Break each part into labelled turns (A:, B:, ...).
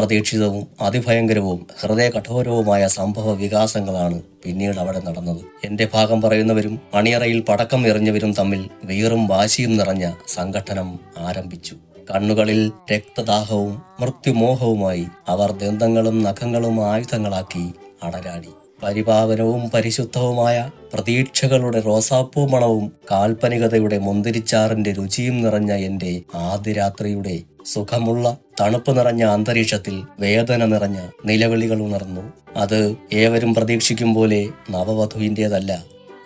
A: അപ്രതീക്ഷിതവും അതിഭയങ്കരവും ഹൃദയ കഠോരവുമായ സംഭവ വികാസങ്ങളാണ് പിന്നീട് അവിടെ നടന്നത്. എന്റെ ഭാഗം പറയുന്നവരും അണിയറയിൽ പടക്കം എറിഞ്ഞവരും തമ്മിൽ വീറും വാശിയും നിറഞ്ഞ സംഘട്ടനം ആരംഭിച്ചു. കണ്ണുകളിൽ രക്തദാഹവും മൃത്യുമോഹവുമായി അവർ ദന്തങ്ങളും നഖങ്ങളും ആയുധങ്ങളാക്കി അടരാടി. പരിപാവനവും പരിശുദ്ധവുമായ പ്രതീക്ഷകളുടെ റോസാപ്പൂ മണവും കാൽപ്പനികതയുടെ മുന്തിരിച്ചാറിന്റെ രുചിയും നിറഞ്ഞ എന്റെ ആദ്യ രാത്രിയുടെ സുഖമുള്ള തണുപ്പ് നിറഞ്ഞ അന്തരീക്ഷത്തിൽ വേദന നിറഞ്ഞ നിലവിളികൾ ഉണർന്നു. അത് ഏവരും പ്രതീക്ഷിക്കും പോലെ നവവധുവിന്റെതല്ല.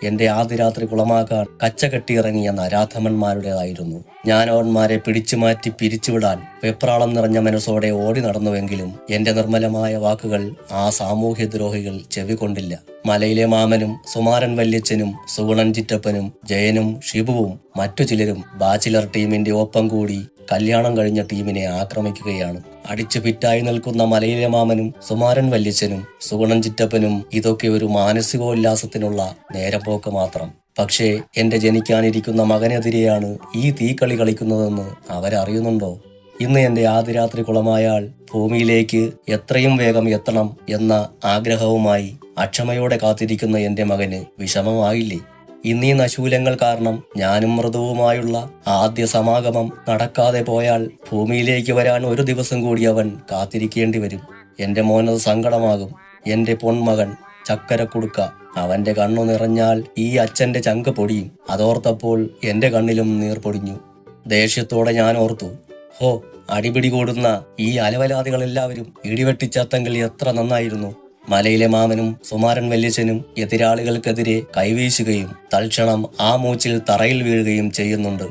A: എന്റെ ആദ്യ രാത്രി കുളമാക്കാൻ കച്ച കെട്ടിയിറങ്ങിയ നരാധമന്മാരുടേതായിരുന്നു. ഞാൻ അവന്മാരെ പിടിച്ചുമാറ്റി പിരിച്ചുവിടാൻ വെപ്രാളം നിറഞ്ഞ മനസ്സോടെ ഓടി നടന്നുവെങ്കിലും എന്റെ നിർമ്മലമായ വാക്കുകൾ ആ സാമൂഹ്യ ദ്രോഹികൾ ചെവികൊണ്ടില്ല. മലയിലെ മാമനും സുമാരൻ വല്യച്ഛനും സുഗുണൻ ചിറ്റപ്പനും ജയനും ഷിബുവും മറ്റു ചിലരും ബാച്ചിലർ ടീമിന്റെ ഒപ്പം കൂടി കല്യാണം കഴിഞ്ഞ ടീമിനെ ആക്രമിക്കുകയാണ്. അടിച്ചു പിറ്റായി നിൽക്കുന്ന മലയിലെ മാമനും സുമാരൻ വല്യച്ഛനും സുഗുണൻ ചിറ്റപ്പനും ഇതൊക്കെ ഒരു മാനസികോല്ലാസത്തിനുള്ള നേരമ്പോക്ക് മാത്രം. പക്ഷേ എന്റെ ജനിക്കാനിരിക്കുന്ന മകനെതിരെയാണ് ഈ തീക്കളി കളിക്കുന്നതെന്ന് അവരറിയുന്നുണ്ടോ? ഇന്ന് എന്റെ ആദിരാത്രി കുളമായാൽ ഭൂമിയിലേക്ക് എത്രയും വേഗം എത്തണം എന്ന ആഗ്രഹവുമായി അക്ഷമയോടെ കാത്തിരിക്കുന്ന എന്റെ മകന് വിഷമമായില്ലേ? ഇന്നീ നശൂലങ്ങൾ കാരണം ഞാനും മൃദുവുമായുള്ള ആദ്യ സമാഗമം നടക്കാതെ പോയാൽ ഭൂമിയിലേക്ക് വരാൻ ഒരു ദിവസം കൂടി അവൻ കാത്തിരിക്കേണ്ടി വരും. എന്റെ മോനത് സങ്കടമാകും. എന്റെ ചക്കര കൊടുക്ക അവന്റെ കണ്ണു നിറഞ്ഞാൽ ഈ അച്ഛന്റെ ചങ്ക് പൊടിയും. അതോർത്തപ്പോൾ എന്റെ കണ്ണിലും നീർ പൊടിഞ്ഞു. ദേഷ്യത്തോടെ ഞാൻ ഓർത്തു ഹോ അടിപിടി കൂടുന്ന ഈ അലവലാദികളെല്ലാവരും ഇടിവെട്ടിച്ചത്തെങ്കിൽ എത്ര നന്നായിരുന്നു. മലയിലെ മാമനും സുമാരൻ വല്യച്ഛനും എതിരാളികൾക്കെതിരെ കൈവീശുകയും തൽക്ഷണം ആ മൂച്ചിൽ തറയിൽ വീഴുകയും ചെയ്യുന്നുണ്ട്.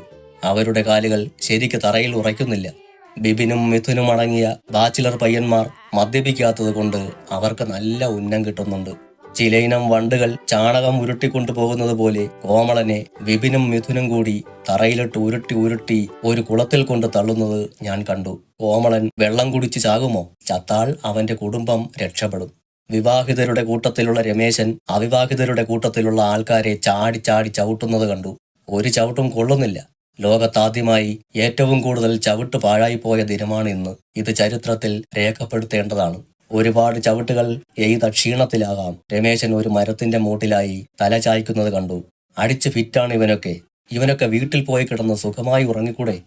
A: അവരുടെ കാലുകൾ ശരിക്ക് തറയിൽ ഉറയ്ക്കുന്നില്ല. ബിബിനും മിഥുനും അടങ്ങിയ ബാച്ചിലർ പയ്യന്മാർ മദ്യപിക്കാത്തത് കൊണ്ട് അവർക്ക് നല്ല ഉന്നം കിട്ടുന്നുണ്ട്. ചിലയിനം വണ്ടുകൾ ചാണകം ഉരുട്ടിക്കൊണ്ടു പോകുന്നത് പോലെ കോമളനെ വിപിനും മിഥുനും കൂടി തറയിലിട്ട് ഉരുട്ടി ഉരുട്ടി ഒരു കുളത്തിൽ കൊണ്ട് തള്ളുന്നത് ഞാൻ കണ്ടു. കോമളൻ വെള്ളം കുടിച്ച് ചാകുമോ? ചത്താൾ അവന്റെ കുടുംബം രക്ഷപ്പെടും. വിവാഹിതരുടെ കൂട്ടത്തിലുള്ള രമേശൻ അവിവാഹിതരുടെ കൂട്ടത്തിലുള്ള ആൾക്കാരെ ചാടി ചാടി ചവിട്ടുന്നത് കണ്ടു. ഒരു ചവിട്ടും കൊള്ളുന്നില്ല. ലോകത്താദ്യമായി ഏറ്റവും കൂടുതൽ ചവിട്ട് പാഴായിപ്പോയ ദിനമാണ് ഇന്ന്. ഇത് ചരിത്രത്തിൽ രേഖപ്പെടുത്തേണ്ടതാണ്. ഒരുപാട് ചവിട്ടുകൾ എയ്ത ക്ഷീണത്തിലാകാം. രമേശൻ ഒരു മരത്തിന്റെ മൂട്ടിലായി തല ചായ്ക്കുന്നത് കണ്ടു. അടിച്ച് ഫിറ്റാണ് ഇവനൊക്കെ. ഇവനൊക്കെ വീട്ടിൽ പോയി കിടന്ന് സുഖമായി ഉറങ്ങിക്കൂടെ?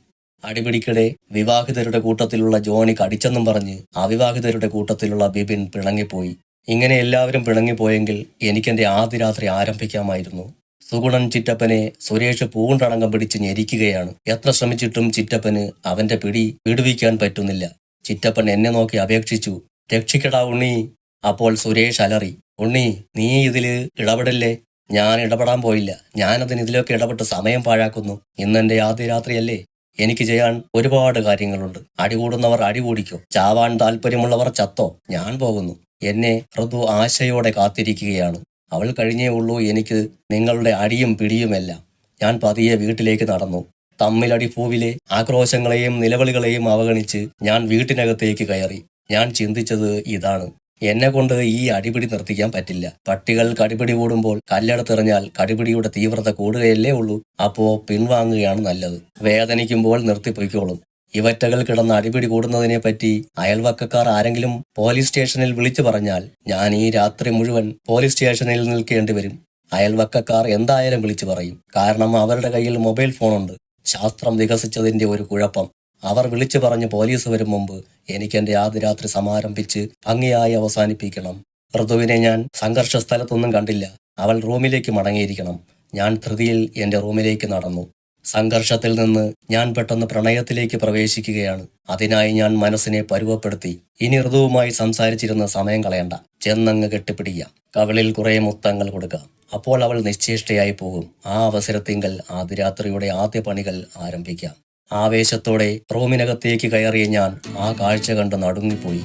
A: അടിപിടിക്കിടെ വിവാഹിതരുടെ കൂട്ടത്തിലുള്ള ജോണി കടിച്ചെന്നും പറഞ്ഞ് അവിവാഹിതരുടെ കൂട്ടത്തിലുള്ള ബിബിൻ പിണങ്ങിപ്പോയി. ഇങ്ങനെ എല്ലാവരും പിണങ്ങിപ്പോയെങ്കിൽ എനിക്കെന്റെ ആദ്യ രാത്രി ആരംഭിക്കാമായിരുന്നു. സുഗുണൻ ചിറ്റപ്പനെ സുരേഷ് പൂണ്ടടങ്കം പിടിച്ച് ഞെരിക്കുകയാണ്. എത്ര ശ്രമിച്ചിട്ടും ചിറ്റപ്പന് അവന്റെ പിടി വിടുവിക്കാൻ പറ്റുന്നില്ല. ചിറ്റപ്പൻ എന്നെ നോക്കി അപേക്ഷിച്ചു. രക്ഷിക്കടാ ഉണ്ണി. അപ്പോൾ സുരേഷ് അലറി. ഉണ്ണി നീ ഇതിൽ ഇടപെടല്ലേ? ഞാൻ ഇടപെടാൻ പോയില്ല. ഞാനതിന് ഇതിലൊക്കെ ഇടപെട്ട് സമയം പാഴാക്കുന്നു. ഇന്നെന്റെ ആദ്യ രാത്രിയല്ലേ എനിക്ക് ചെയ്യാൻ ഒരുപാട് കാര്യങ്ങളുണ്ട്. അടികൂടുന്നവർ അടികൂടിക്കോ. ചാവാൻ താല്പര്യമുള്ളവർ ചത്തോ. ഞാൻ പോകുന്നു. എന്നെ ഋതു ആശയോടെ കാത്തിരിക്കുകയാണ്. അവൾ കഴിഞ്ഞേ ഉള്ളൂ എനിക്ക് നിങ്ങളുടെ അടിയും പിടിയുമല്ല ഞാൻ പതിയെ വീട്ടിലേക്ക് നടന്നു. തമ്മിലടി പൂവിലെ ആക്രോശങ്ങളെയും നിലവിളികളെയും അവഗണിച്ച് ഞാൻ വീട്ടിനകത്തേക്ക് കയറി. ഞാൻ ചിന്തിച്ചത് ഇതാണ്. എന്നെ കൊണ്ട് ഈ അടിപിടി നിർത്തിക്കാൻ പറ്റില്ല. പട്ടികൾ കടിപിടി കൂടുമ്പോൾ കല്ലെടുത്തെറിഞ്ഞാൽ കടിപിടിയുടെ തീവ്രത കൂടുകയല്ലേ ഉള്ളൂ. അപ്പോ പിൻവാങ്ങുകയാണ് നല്ലത്. വേദനിക്കുമ്പോൾ നിർത്തിപ്പൊയ്ക്കോളും ഇവറ്റകൾ കിടന്ന് അടിപിടി കൂടുന്നതിനെ പറ്റി അയൽവക്കക്കാർ ആരെങ്കിലും പോലീസ് സ്റ്റേഷനിൽ വിളിച്ചു പറഞ്ഞാൽ ഞാൻ ഈ രാത്രി മുഴുവൻ പോലീസ് സ്റ്റേഷനിൽ നിൽക്കേണ്ടി വരും. അയൽവക്കക്കാർ എന്തായാലും വിളിച്ചു പറയും. കാരണം അവരുടെ കയ്യിൽ മൊബൈൽ ഫോണുണ്ട്. ശാസ്ത്രം വികസിച്ചതിന്റെ ഒരു കുഴപ്പം. അവർ വിളിച്ചു പറഞ്ഞ് പോലീസ് വരും മുമ്പ് എനിക്ക് എന്റെ ആദ്യ രാത്രി സമാരംഭിച്ച് ഭംഗിയായി അവസാനിപ്പിക്കണം. ഋതുവിനെ ഞാൻ സംഘർഷ സ്ഥലത്തൊന്നും കണ്ടില്ല. അവൾ റൂമിലേക്ക് മടങ്ങിയിരിക്കണം. ഞാൻ ധൃതിയിൽ എന്റെ റൂമിലേക്ക് നടന്നു. സംഘർഷത്തിൽ നിന്ന് ഞാൻ പെട്ടെന്ന് പ്രണയത്തിലേക്ക് പ്രവേശിക്കുകയാണ്. അതിനായി ഞാൻ മനസ്സിനെ പരുവപ്പെടുത്തി. ഇനി ഋതുവുമായി സംസാരിച്ചിരുന്ന സമയം കളയണ്ട. ചെന്നങ്ങ് കെട്ടിപ്പിടിക്കാം. കവളിൽ കുറെ മുത്തങ്ങൾ കൊടുക്കാം. അപ്പോൾ അവൾ നിശ്ചേഷ്ടയായി പോകും. ആ അവസരത്തിങ്കൽ ആദ്യരാത്രിയുടെ ആദ്യ പണികൾ ആരംഭിക്കാം. ആവേശത്തോടെ റൂമിനകത്തേക്ക് കയറിയ ഞാൻ ആ കാഴ്ച കണ്ട് നടുങ്ങിപ്പോയി.